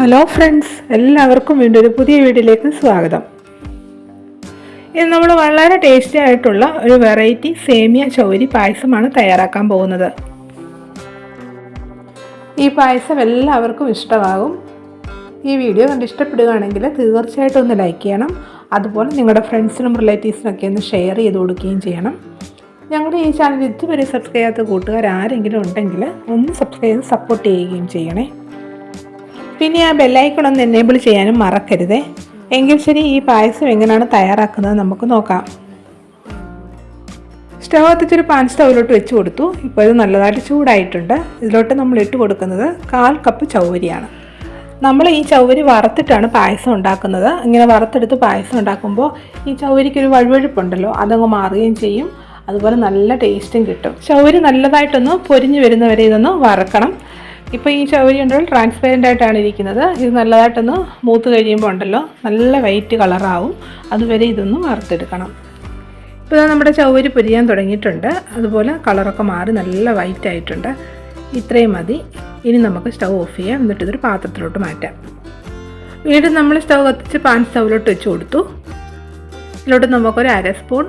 Hello friends എല്ലാവർക്കും വീണ്ടും ഒരു പുതിയ വീഡിയോയിലേക്ക് സ്വാഗതം. ഇത് നമ്മൾ വളരെ ടേസ്റ്റി ആയിട്ടുള്ള ഒരു വെറൈറ്റി സേമിയ ചൗരി പായസമാണ് തയ്യാറാക്കാൻ പോകുന്നത്. ഈ പായസം എല്ലാവർക്കും ഇഷ്ടമാകും. ഈ വീഡിയോ കണ്ട് ഇഷ്ടപ്പെടുകയാണെങ്കിൽ തീർച്ചയായിട്ടും ഒന്ന് ലൈക്ക് ചെയ്യണം. അതുപോലെ നിങ്ങളുടെ ഫ്രണ്ട്സിനും റിലേറ്റീവ്സിനൊക്കെ ഒന്ന് ഷെയർ ചെയ്ത് കൊടുക്കുകയും ചെയ്യണം. ഞങ്ങളുടെ ഈ ചാനൽ ഇതുവരെ സബ്സ്ക്രൈബ് ചെയ്യാത്ത കൂട്ടുകാർ ആരെങ്കിലും ഉണ്ടെങ്കിൽ ഒന്ന് സബ്സ്ക്രൈബ് ചെയ്ത് സപ്പോർട്ട് ചെയ്യുകയും ചെയ്യണേ. പിന്നെ ആ ബെല്ലൈക്കൺ ഒന്ന് എനേബിൾ ചെയ്യാനും മറക്കരുതേ. എങ്കിൽ ശരി ഈ പായസം എങ്ങനെയാണ് തയ്യാറാക്കുന്നത് നമുക്ക് നോക്കാം. സ്റ്റവ് കത്തിച്ചൊരു പാൻ സ്റ്റൗവിലോട്ട് വെച്ച് കൊടുത്തു. ഇപ്പോൾ ഇത് നല്ലതായിട്ട് ചൂടായിട്ടുണ്ട്. ഇതിലോട്ട് നമ്മൾ ഇട്ട് കൊടുക്കുന്നത് കാൽ കപ്പ് ചൗവരിയാണ്. നമ്മൾ ഈ ചൗവരി വറുത്തിട്ടാണ് പായസം ഉണ്ടാക്കുന്നത്. ഇങ്ങനെ വറുത്തെടുത്ത് പായസം ഉണ്ടാക്കുമ്പോൾ ഈ ചൗവരിക്കൊരു വഴുവഴുപ്പുണ്ടല്ലോ അതങ്ങ് മാറുകയും ചെയ്യും. അതുപോലെ നല്ല ടേസ്റ്റും കിട്ടും. ചൗവരി നല്ലതായിട്ടൊന്ന് പൊരിഞ്ഞു വരുന്നവരെ ഇതൊന്ന് വറക്കണം. ഇപ്പോൾ ഈ ചവരി ഉണ്ടല്ലോ ട്രാൻസ്പെറന്റ് ആയിട്ടാണ് ഇരിക്കുന്നത്. ഇത് നല്ലതായിട്ടൊന്ന് മൂത്ത് കഴിയുമ്പോൾ ഉണ്ടല്ലോ നല്ല വൈറ്റ് കളറാവും അതുവരെ ഇതൊന്ന് വറുത്തെടുക്കണം. ഇപ്പോൾ നമ്മുടെ ചവരി പൊരിയാൻ തുടങ്ങിയിട്ടുണ്ട്. അതുപോലെ കളറൊക്കെ മാറി നല്ല വൈറ്റ് ആയിട്ടുണ്ട്. ഇത്രയും മതി. ഇനി നമുക്ക് സ്റ്റൗ ഓഫ് ചെയ്യാം. എന്നിട്ട് ഇതൊരു പാത്രത്തിലോട്ട് മാറ്റാം. വീണ്ടും നമ്മൾ സ്റ്റൗ കത്തിച്ച് പാൻ സ്റ്റൗവിലോട്ട് വെച്ച് കൊടുത്തു. ഇതിലോട്ട് നമുക്കൊരു അര സ്പൂൺ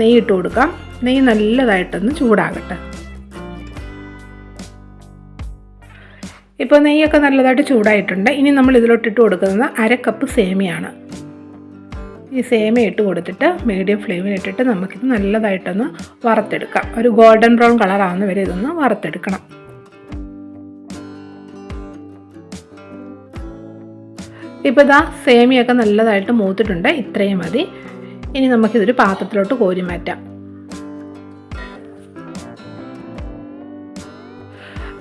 നെയ്യ് ഇട്ട് കൊടുക്കാം. നെയ്യ് നല്ലതായിട്ടൊന്ന് ചൂടാകട്ടെ. ഇപ്പോൾ നെയ്യൊക്കെ നല്ലതായിട്ട് ചൂടായിട്ടുണ്ട്. ഇനി നമ്മൾ ഇതിലോട്ടിട്ട് കൊടുക്കുന്നത് അര കപ്പ് സേമിയാണ്. ഈ സേമ ഇട്ട് കൊടുത്തിട്ട് മീഡിയം ഫ്ലെയിമിൽ ഇട്ടിട്ട് നമുക്കിത് നല്ലതായിട്ടൊന്ന് വറുത്തെടുക്കാം. ഒരു ഗോൾഡൻ ബ്രൗൺ കളർ ആവുന്ന വരെ ഇതൊന്ന് വറുത്തെടുക്കണം. ഇപ്പോൾ ഇതാ സേമിയൊക്കെ നല്ലതായിട്ട് മൂത്തിട്ടുണ്ട്. ഇത്രയും മതി. ഇനി നമുക്കിതൊരു പാത്രത്തിലോട്ട് കോരി മാറ്റാം.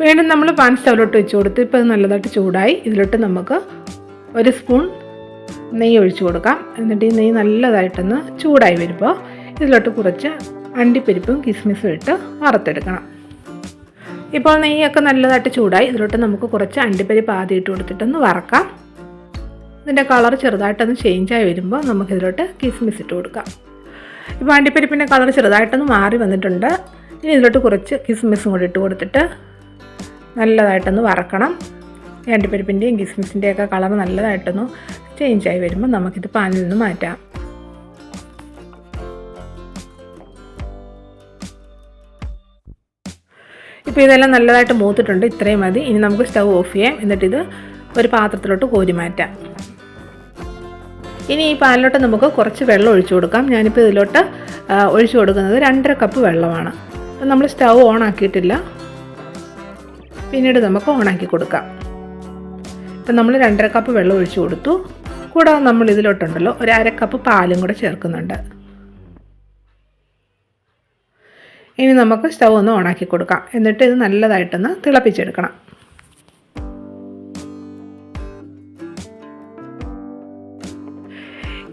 വീണ്ടും നമ്മൾ പാൻ സ്റ്റൗവിലോട്ട് വെച്ച് കൊടുത്ത് ഇപ്പോൾ അത് നല്ലതായിട്ട് ചൂടായി. ഇതിലോട്ട് നമുക്ക് ഒരു സ്പൂൺ നെയ്യ് ഒഴിച്ചു കൊടുക്കാം. എന്നിട്ട് ഈ നെയ്യ് നല്ലതായിട്ടൊന്ന് ചൂടായി വരുമ്പോൾ ഇതിലോട്ട് കുറച്ച് അണ്ടിപ്പരിപ്പും കിസ്മിസും ഇട്ട് വറുത്തെടുക്കണം. ഇപ്പോൾ നെയ്യൊക്കെ നല്ലതായിട്ട് ചൂടായി. ഇതിലോട്ട് നമുക്ക് കുറച്ച് അണ്ടിപ്പരിപ്പ് ആദ്യം ഇട്ട് കൊടുത്തിട്ടൊന്ന് വറക്കാം. ഇതിന്റെ കളർ ചെറുതായിട്ടൊന്ന് ചേഞ്ചായി വരുമ്പോൾ നമുക്കിതിലോട്ട് കിസ്മിസ് ഇട്ട് കൊടുക്കാം. ഇപ്പോൾ അണ്ടിപ്പരിപ്പിന്റെ കളർ ചെറുതായിട്ടൊന്ന് മാറി വന്നിട്ടുണ്ട്. ഇനി ഇതിലോട്ട് കുറച്ച് കിസ്മിസും കൂടി ഇട്ട് കൊടുത്തിട്ട് നല്ലതായിട്ടൊന്ന് വറക്കണം. രണ്ടുപരിപ്പിന്റെയും കിസ്മിസിന്റെയൊക്കെ കളർ നല്ലതായിട്ടൊന്ന് ചേഞ്ചായി വരുമ്പോൾ നമുക്കിത് പാനിൽ നിന്ന് മാറ്റാം. ഇപ്പോൾ ഇതെല്ലാം നല്ലതായിട്ട് മൂത്തിട്ടുണ്ട്. ഇത്രയും മതി. ഇനി നമുക്ക് സ്റ്റൗ ഓഫ് ചെയ്യാം. എന്നിട്ടിത് ഒരു പാത്രത്തിലോട്ട് കോരി മാറ്റാം. ഇനി ഈ പാലിലോട്ട് നമുക്ക് കുറച്ച് വെള്ളം ഒഴിച്ചു കൊടുക്കാം. ഞാനിപ്പോൾ ഇതിലോട്ട് ഒഴിച്ചു കൊടുക്കുന്നത് രണ്ടര കപ്പ് വെള്ളമാണ്. അപ്പം നമ്മൾ സ്റ്റൗ ഓൺ ആക്കിയിട്ടില്ല. പിന്നീട് നമുക്ക് ഓണാക്കി കൊടുക്കാം. ഇപ്പം നമ്മൾ രണ്ടര കപ്പ് വെള്ളം ഒഴിച്ചു കൊടുത്തു. കൂടാതെ നമ്മൾ ഇതിലോട്ടുണ്ടല്ലോ ഒരു അര കപ്പ് പാലും കൂടെ ചേർക്കുന്നുണ്ട്. ഇനി നമുക്ക് സ്റ്റൗ ഒന്ന് ഓണാക്കി കൊടുക്കാം. എന്നിട്ട് ഇത് നല്ലതായിട്ടൊന്ന് തിളപ്പിച്ചെടുക്കണം.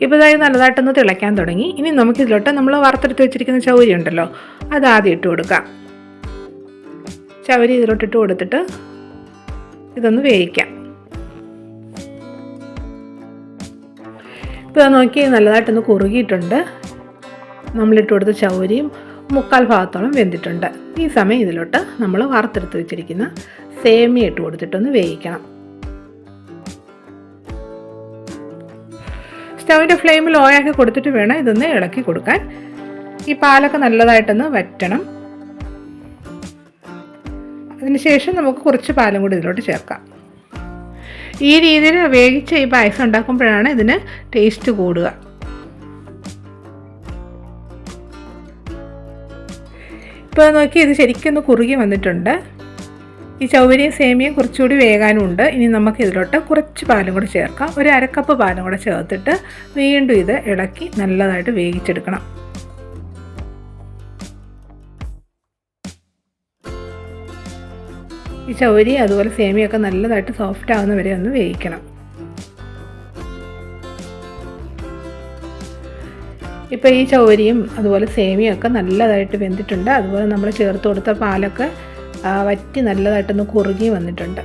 ഇപ്പോൾ ഇതായി നല്ലതായിട്ടൊന്ന് തിളയ്ക്കാൻ തുടങ്ങി. ഇനി നമുക്കിതിലോട്ട് നമ്മൾ വറുത്തെടുത്ത് വെച്ചിരിക്കുന്ന ചൗരി ഉണ്ടല്ലോ അത് ആദ്യം ഇട്ട് കൊടുക്കാം. ചവരി ഇതിലോട്ടിട്ട് കൊടുത്തിട്ട് ഇതൊന്ന് വേവിക്കാം. ഇപ്പോൾ നോക്കി നല്ലതായിട്ടൊന്ന് കുറുകിയിട്ടുണ്ട്. നമ്മളിട്ട് കൊടുത്ത ചവരിയും മുക്കാൽ ഭാഗത്തോളം വെന്തിട്ടുണ്ട്. ഈ സമയം ഇതിലോട്ട് നമ്മൾ വറുത്തെടുത്ത് വെച്ചിരിക്കുന്ന സേമിയ ഇട്ട് കൊടുത്തിട്ടൊന്ന് വേവിക്കണം. സ്റ്റൗവിന്റെ ഫ്ലെയിമിൽ ഓയാക്കി കൊടുത്തിട്ട് വേണം ഇതൊന്ന് ഇളക്കി കൊടുക്കാൻ. ഈ പാലൊക്കെ നല്ലതായിട്ടൊന്ന് വറ്റണം. അതിനുശേഷം നമുക്ക് കുറച്ച് പാലും കൂടി ഇതിലോട്ട് ചേർക്കാം. ഈ രീതിയിൽ വേവിച്ച ഈ പായസം ഉണ്ടാക്കുമ്പോഴാണ് ഇതിന് ടേസ്റ്റ് കൂടുക. ഇപ്പോൾ നോക്കി ഇത് ശരിക്കും ഒന്ന് കുറുകി വന്നിട്ടുണ്ട്. ഈ ചൗവരിയും സേമിയയും കുറച്ചുകൂടി വേകാനുമുണ്ട് ഇനി നമുക്ക് ഇതിലോട്ട് കുറച്ച് പാലും കൂടി ചേർക്കാം. ഒരു അരക്കപ്പ് പാലും കൂടെ ചേർത്തിട്ട് വീണ്ടും ഇത് ഇളക്കി നല്ലതായിട്ട് വേവിച്ചെടുക്കണം. ഈ ചൗരി അതുപോലെ സേമിയൊക്കെ നല്ലതായിട്ട് സോഫ്റ്റ് ആവുന്ന വരെ ഒന്ന് വേവിക്കണം. ഇപ്പോൾ ഈ ചൗരിയും അതുപോലെ സേമിയും ഒക്കെ നല്ലതായിട്ട് വെന്തിട്ടുണ്ട്. അതുപോലെ നമ്മൾ ചേർത്ത് കൊടുത്ത പാലൊക്കെ വറ്റി നല്ലതായിട്ടൊന്ന് കുറുകി വന്നിട്ടുണ്ട്.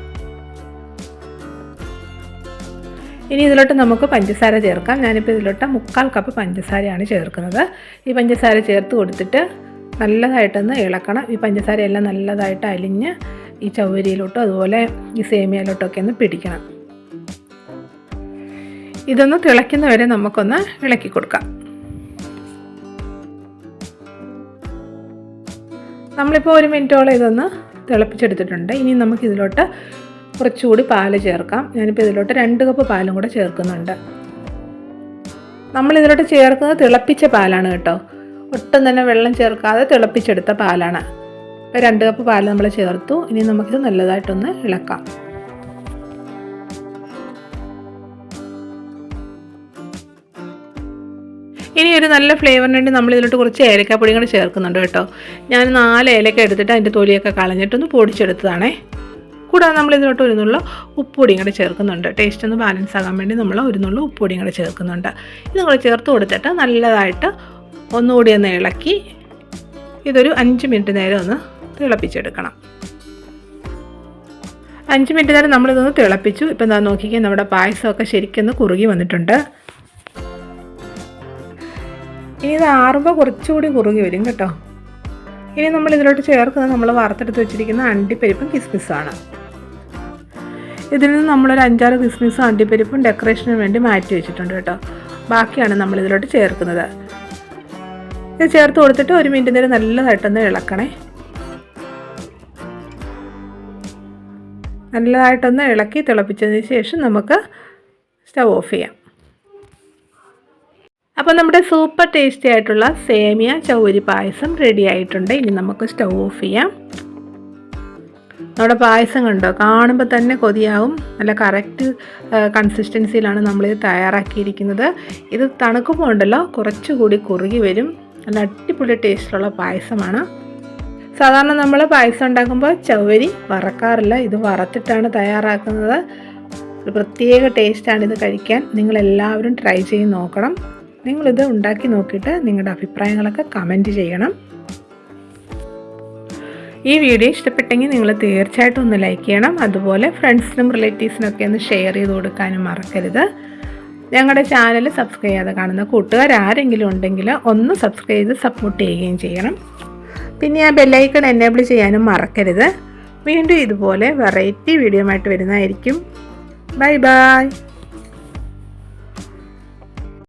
ഇനി ഇതിലോട്ട് നമുക്ക് പഞ്ചസാര ചേർക്കാം. ഞാനിപ്പോൾ ഇതിലോട്ട് മുക്കാൽ കപ്പ് പഞ്ചസാരയാണ് ചേർക്കുന്നത്. ഈ പഞ്ചസാര ചേർത്ത് കൊടുത്തിട്ട് നല്ലതായിട്ടൊന്ന് ഇളക്കണം. ഈ പഞ്ചസാര എല്ലാം നല്ലതായിട്ട് അലിഞ്ഞ് ഈ ചവരിയിലോട്ടും അതുപോലെ ഈ സേമിയയിലോട്ടൊക്കെ ഒന്ന് പിടിക്കണം. ഇതൊന്ന് തിളയ്ക്കുന്ന വരെ നമുക്കൊന്ന് ഇളക്കി കൊടുക്കാം. നമ്മളിപ്പോൾ ഒരു മിനിറ്റോളം ഇതൊന്ന് തിളപ്പിച്ചെടുത്തിട്ടുണ്ട്. ഇനി നമുക്ക് ഇതിലോട്ട് കുറച്ചുകൂടി പാൽ ചേർക്കാം. ഞാനിപ്പോൾ ഇതിലോട്ട് രണ്ട് കപ്പ് പാലും കൂടെ ചേർക്കുന്നുണ്ട്. നമ്മൾ ഇതിലോട്ട് ചേർക്കുന്നത് തിളപ്പിച്ച പാലാണ് കേട്ടോ. ഒട്ടും തന്നെ വെള്ളം ചേർക്കാതെ തിളപ്പിച്ചെടുത്ത പാലാണ്. രണ്ട് കപ്പ് പാൽ നമ്മൾ ചേർത്തു. ഇനി നമുക്കിത് നല്ലതായിട്ടൊന്ന് ഇളക്കാം. ഇനി ഒരു നല്ല ഫ്ലേവറിന് വേണ്ടി നമ്മൾ ഇതിലോട്ട് കുറച്ച് ഏലക്കാപ്പൊടിയും കൂടെ ചേർക്കുന്നുണ്ട് കേട്ടോ. ഞാൻ നാല് ഏലക്ക എടുത്തിട്ട് അതിന്റെ തൊലിയൊക്കെ കളഞ്ഞിട്ടൊന്ന് പൊടിച്ചെടുത്തതാണേ. കൂടാതെ നമ്മൾ ഇതിലോട്ട് ഒരു നുള്ള ഉപ്പുപൊടിയും കൂടെ ചേർക്കുന്നുണ്ട്. ടേസ്റ്റ് ഒന്ന് ബാലൻസ് ആകാൻ വേണ്ടി നമ്മൾ ഒരു നുള്ള ഉപ്പുപൊടിയും കൂടെ ചേർക്കുന്നുണ്ട്. ഇത് നമ്മൾ ചേർത്ത് കൊടുത്തിട്ട് നല്ലതായിട്ട് ഒന്നുകൂടി ഒന്ന് ഇളക്കി. ഇതൊരു അഞ്ച് മിനിറ്റ് നേരം ഒന്ന് തിളപ്പിച്ചെടുക്കണം. അഞ്ച് മിനിറ്റ് നേരം നമ്മളിതൊന്ന് തിളപ്പിച്ചു. ഇപ്പം എന്താ നോക്കിക്കാൻ നമ്മുടെ പായസമൊക്കെ ശരിക്കൊന്ന് കുറുകി വന്നിട്ടുണ്ട്. ഇനി ഇത് ആറുമ്പോൾ കുറച്ചുകൂടി കുറുകി വരും കേട്ടോ. ഇനി നമ്മൾ ഇതിലോട്ട് ചേർക്കുന്നത് നമ്മൾ വറുത്തെടുത്ത് വെച്ചിരിക്കുന്ന അണ്ടിപ്പരിപ്പും കിസ്മിസാണ് ഇതിൽ നിന്ന് നമ്മളൊരു അഞ്ചാറ് കിസ്മിസും അണ്ടിപ്പരിപ്പും ഡെക്കറേഷന് വേണ്ടി മാറ്റി വെച്ചിട്ടുണ്ട് കേട്ടോ. ബാക്കിയാണ് നമ്മൾ ഇതിലോട്ട് ചേർക്കുന്നത്. ഇത് ചേർത്ത് കൊടുത്തിട്ട് ഒരു മിനിറ്റ് നേരം നല്ലതായിട്ടൊന്ന് ഇളക്കണേ. നല്ലതായിട്ടൊന്ന് ഇളക്കി തിളപ്പിച്ചതിന് ശേഷം നമുക്ക് സ്റ്റവ് ഓഫ് ചെയ്യാം. അപ്പോൾ നമ്മുടെ സൂപ്പർ ടേസ്റ്റി ആയിട്ടുള്ള സേമിയ ചൗരി പായസം റെഡി ആയിട്ടുണ്ട്. ഇനി നമുക്ക് സ്റ്റവ് ഓഫ് ചെയ്യാം. നമ്മുടെ പായസം കണ്ടോ? കാണുമ്പോൾ തന്നെ കൊതിയാവും. നല്ല കറക്റ്റ് കൺസിസ്റ്റൻസിയിലാണ് ഇത് തയ്യാറാക്കിയിരിക്കുന്നത്. ഇത് തണുക്കുമ്പോൾ ഉണ്ടല്ലോ കുറച്ചുകൂടി കുറുകി വരും. നല്ല അടിപൊളി ടേസ്റ്റിലുള്ള പായസമാണ്. സാധാരണ നമ്മൾ പായസം ഉണ്ടാക്കുമ്പോൾ ചവരി വറക്കാറില്ല. ഇത് വറത്തിട്ടാണ് തയ്യാറാക്കുന്നത്. ഒരു പ്രത്യേക ടേസ്റ്റാണ് ഇത് കഴിക്കാൻ. നിങ്ങളെല്ലാവരും ട്രൈ ചെയ്ത് നോക്കണം. നിങ്ങളിത് ഉണ്ടാക്കി നോക്കിയിട്ട് നിങ്ങളുടെ അഭിപ്രായങ്ങളൊക്കെ കമന്റ് ചെയ്യണം. ഈ വീഡിയോ ഇഷ്ടപ്പെട്ടെങ്കിൽ നിങ്ങൾ തീർച്ചയായിട്ടും ഒന്ന് ലൈക്ക് ചെയ്യണം. അതുപോലെ ഫ്രണ്ട്സിനും റിലേറ്റീവ്സിനൊക്കെ ഒന്ന് ഷെയർ ചെയ്ത് കൊടുക്കാനും മറക്കരുത്. ഞങ്ങളുടെ ചാനൽ സബ്സ്ക്രൈബ് ചെയ്യാതെ കാണുന്ന കൂട്ടുകാർ ആരെങ്കിലും ഉണ്ടെങ്കിൽ ഒന്ന് സബ്സ്ക്രൈബ് ചെയ്ത് സപ്പോർട്ട് ചെയ്യുകയും ചെയ്യണം. പിന്നെ ആ ബെല്ലൈക്കൺ എനേബിൾ ചെയ്യാനും മറക്കരുത്. വീണ്ടും ഇതുപോലെ വെറൈറ്റി വീഡിയോ ആയിട്ട് വരുന്നതായിരിക്കും. Bye bye